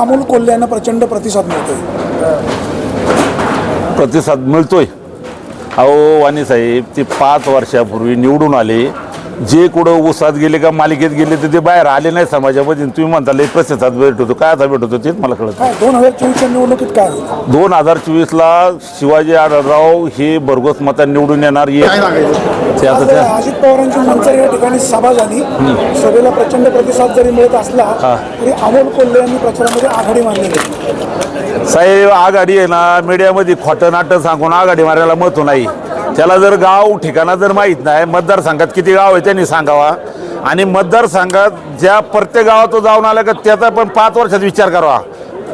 अमोल कोल्हे यांना प्रचंड प्रतिसाद मिळतोय. प्रतिसाद मिळतोय. अहो वाणी साहेब ते पाच वर्षापूर्वी निवडून आले. जे कुठं उसात गेले का मालिकेत गेले तर ते बाहेर आले नाही समाजामध्ये. तुम्ही म्हणता लई प्रतिसाद भेटतो काय आता भेटतो तेच मला कळत काय दोन हजार चोवीसच्या निवडणुकीत काय होईल दोन हजार चोवीसला शिवाजी आढळराव हे भरघोस मतांनी निवडून येणार हे ते आता आज त्या अजित पवारांची मंचर या ठिकाणी सभा झाली सभेला प्रचंड प्रतिसाद जरी मिळत असला तरी अमोल कोल्हे यांनी प्रचारामध्ये आघाडी मारलेली आहे. साहेब आघाडी आहे ना मीडियामध्ये खोटं नाटक सांगून आघाडी मारायला महत्त्व नाही. त्याला जर गाव ठिकाणा जर माहीत नाही मतदारसंघात किती गाव आहे त्यांनी सांगावा. आणि मतदारसंघात ज्या प्रत्येक गावात तो जाऊन आला का त्याचा पण पाच वर्षात विचार करावा.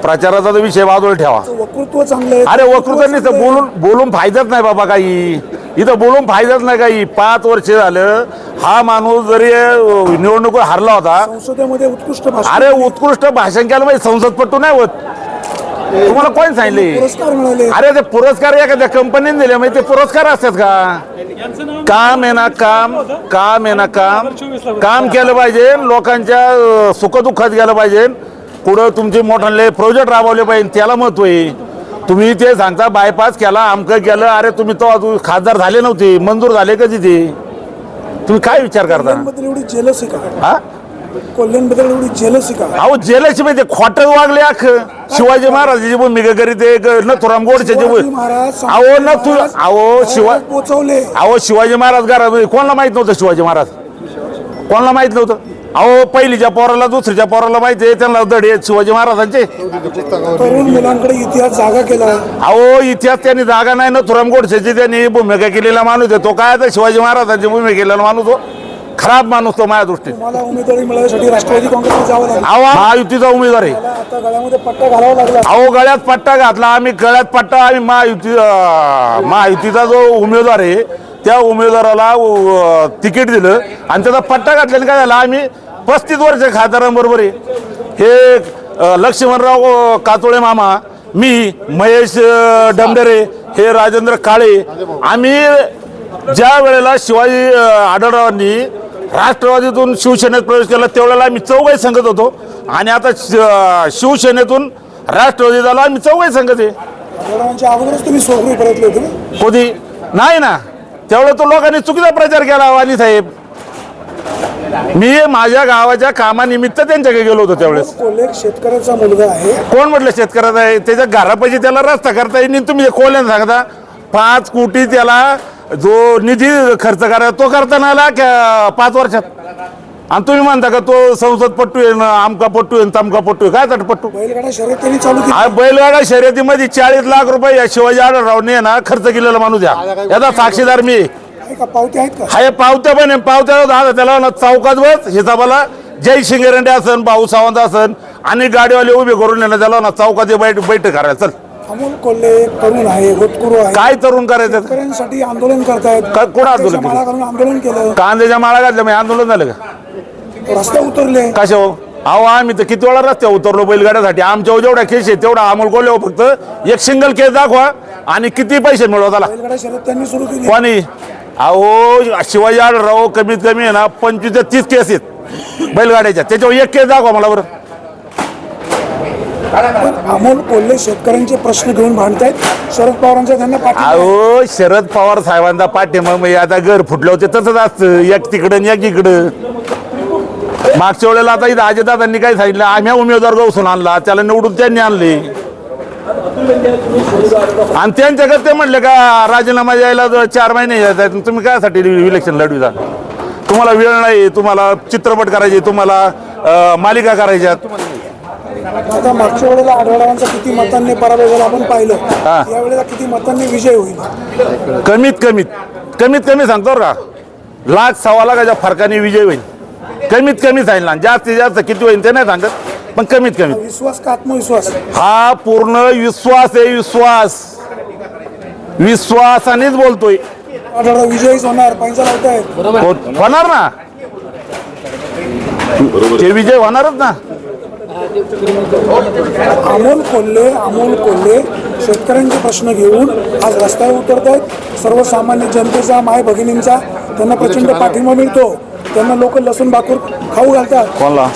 प्रचाराचा तो विषय बाजूला ठेवा. वक्तृत्व चांगलं अरे वकृतांनी तर बोलून बोलून फायदाच नाही बाबा काही. इथं बोलून फायदाच नाही काही. पाच वर्ष झालं हा माणूस जरी अं, निवडणूक हारला होता. संसदेमध्ये उत्कृष्ट भाषण अरे उत्कृष्ट भाषण केलं म्हणजे संसदपट्टू नाही होत. तुम्हाला कोण सांगितले? पुरस्कार मिळाले. अरे ते पुरस्कार एखाद्या कंपनीने दिले म्हणजे ते पुरस्कार असतात का? काम आहे ना काम काम आहे ना काम. काम केलं पाहिजे लोकांच्या अं, सुखदुःखात गेलं पाहिजे. पुढं तुमचे मोठाले प्रोजेक्ट राबवले पाहिजे त्याला महत्त्व आहे. तुम्ही ते सांगता बायपास केला अमकं केलं अरे तुम्ही तो अजून खासदार झाले नव्हते मंजूर झाले कधी ते? तुम्ही काय विचार करता? एवढी जेलसी का? हा? कोल्ह्यांबद्दल एवढी जेलसी का? अहो जेलाची माहिती खोटं वागले अख. शिवाजी महाराजाची भूमिका करीत एक नथुराम गोडचे शिवाजी महाराज अहो नथु अहो शिवा पोचवले. अहो शिवाजी महाराज घरात कोणाला माहीत नव्हतं शिवाजी महाराज? कोणाला माहीत नव्हतं? अहो पहिलीच्या पोराला दुसरीच्या पोराला माहिती आहे. त्यांना धडे आहेत शिवाजी महाराजांचे. तरुण मुलांकडे इतिहास जागा केला. अहो इतिहास त्यांनी जागा नाही. ना थुराम गोडसेची त्यांनी भूमिका केलेला माणूस आहे. तो काय आता शिवाजी महाराजांची भूमिका केलेला माणूस हो? खराब माणूस तो माझ्या दृष्टीने. तुम्हाला उमेदवारी मिळवण्यासाठी राष्ट्रवादी काँग्रेसला जावं लागलं. अहो महायुतीचा उमेदवार. आहे त्याला आता गळ्यामध्ये पट्टा घालावा लागला. अहो गळ्यात पट्टा घातला आम्ही गळ्यात पट्टा आम्ही महायुती अं, महायुतीचा जो उमेदवार आहे त्या उमेदवाराला तिकीट दिलं आणि त्याचा पट्टा घातल्याने काय झालं आम्ही पस्तीस वर्ष खासदारांबरोबर आहे. हे अं, लक्ष्मणराव अं, कातोळे मामा मी महेश अं, डमडरे हे राजेंद्र काळे आम्ही ज्या वेळेला शिवाजी अं, आढळरावांनी राष्ट्रवादीतून शिवसेनेत प्रवेश केला त्यावेळेला आम्ही चौघही संगत होतो. आणि आता शिवसेनेतून राष्ट्रवादी झाला आम्ही चौघही संगत आहे. आढळरावांच्या अगोदरच तुम्ही सोगरी परतले होते ना? कधी नाही ना. त्यावेळेला तो लोकांनी चुकीचा प्रचार केला वाणी साहेब. मी माझ्या गावाच्या कामानिमित्त त्यांच्याकडे गेलो होतो त्यावेळेस. शेतकऱ्याचा मुलगा आहे. कोण म्हटलं शेतकऱ्याचा आहे? त्याच्या घरापाशी त्याला रस्ता करता येईल तुम्ही कोल्यानं सांगता. पाच कोटी त्याला जो निधी खर्च करा तो करताना आला का पाच वर्षात? आणि तुम्ही म्हणता का तो संसद पट्टू आहे ना आमका पट्टू आहे न तमका पट्टू आहे? काय पट्टू बैलगाडा शर्यत त्यांनी चालू केली. हा बैलगाडा शर्यतीमध्ये चाळीस लाख रुपये या शिवाजी आढळरावने ना खर्च केलेला माणूस या याचा साक्षीदार मी. आहे. आहे का? पावते आहेत का? हाय पावत्या पण आहे. पावत्या दादा त्याला ना चौकात बस हिसाबाला जय शिंगेरंडे असन भाऊ सावंत असन आणि गाडीवाले उभे करून येणं त्याला ना चौकात ये बैठ बैठक करायला. चल. अमोल कोल्हे एक तरुण आहे होतकुरू आहे. काय तरुण करायचं? शेतकऱ्यांसाठी आंदोलन करतायत. का- कोण आंदोलन त्याच्या माळा घालून आंदोलन केलं. कांद्याच्या माळा घातल्या म्हणजे आंदोलन झालं का? रस्ते उतरले. कशा हो? अहो आम्ही तर किती वेळा रस्त्यावर उतरलो बैलगाड्यासाठी. आमच्या जेवढ्या केस आहे तेवढा अमोल कोल्हे हो फक्त एक सिंगल केस दाखवा आणि किती पैसे मिळवा त्याला. बैलगाडा शर्यत त्यांनी सुरू केली. कोणी? अहो शिवाजी आढळराव कमीत कमी आहे ना पंचवीस ते तीस केस आहेत बैलगाड्याच्या. त्याच्यावर एक केस दाखवा मला बरं. अमोल कोल्हे शेतकऱ्यांचे प्रश्न घेऊन भांडतायत. शरद पवारांचा त्यांना पाठिंबा अहो शरद पवार साहेबांचा पाठिंबा मग आता घर फुटलं होते तसंच असतं. एक तिकडं आणि एक इकडं. मागच्या वेळेला आता इथं अजितदादांनी काय सांगितलं? आम्ही उमेदवार गौसून आणला. त्याला निवडून त्यांनी आणले. आणि त्यांच्याकडे ते म्हटले का राजीनामा यायला चार महिने यायचा तुम्ही कायसाठी इलेक्शन लढविता तुम्हाला वेळ नाही. तुम्हाला चित्रपट करायचे तुम्हाला मालिका करायच्यात आता मागच्या वेळेला आढळरावांचा किती मतांनी पराभव झाला आपण पाहिलं. हा. या वेळेला किती मतांनी विजय होईल? कमीत कमीत कमीत कमी सांगतो बरं का. लाख सव्वा लाखाच्या फरकाने विजय होईल. कमीत कमी सांगितलं आणि जास्तीत जास्त किती होईल ते नाही सांगत पण कमीत कमी. विश्वास का आत्मविश्वास? हा पूर्ण विश्वास आहे विश्वास. विश्वासानेच बोलतोय. आढळराव विजयीच होणार पैसा लावतायत. हो- होणार ना. ते विजय होणारच ना. अमोल कोल्हे अमोल कोल्हे शेतकऱ्यांचे प्रश्न घेऊन आज रस्त्यावर उतरत आहेत. सर्वसामान्य जनतेचा माय भगिनींचा त्यांना प्रचंड पाठिंबा मिळतो. त्यांना लोक लसूण भाकूर खाऊ घालतात?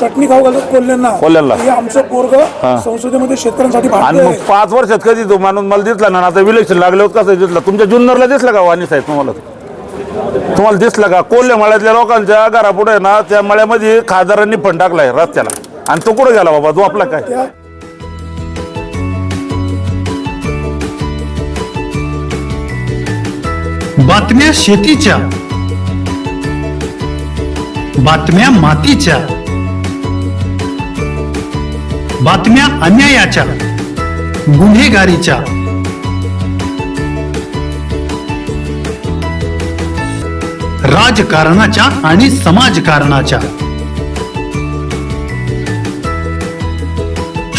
चटणी खाऊ घालतात कोल्ह्यांना. कोल्ह्यांना. हे आमचं पोरग संसदेमध्ये शेतकऱ्यांसाठी आणि भांडतोय मग पाच वर्षात कधी तो माणूस मला दिसला ना आता विलेक्शन लागले होत कसं दिसला? तुमच्या जुन्नरला दिसला का वाणी साहेब तुम्हाला? तुम्हाला दिसलं का? कोल्हे मळ्यातल्या लोकांच्या घरापुढे ना त्या मळ्यामध्ये खासदारांनी फंड टाकलाय रस्त्याला. आणि तो कुठे गेला बाबा? तो आपला काय? बातम्या शेतीच्या. बातम्या मातीच्या. बातम्या अन्यायाच्या. गुन्हेगारीच्या. राजकारणाच्या आणि समाजकारणाच्या.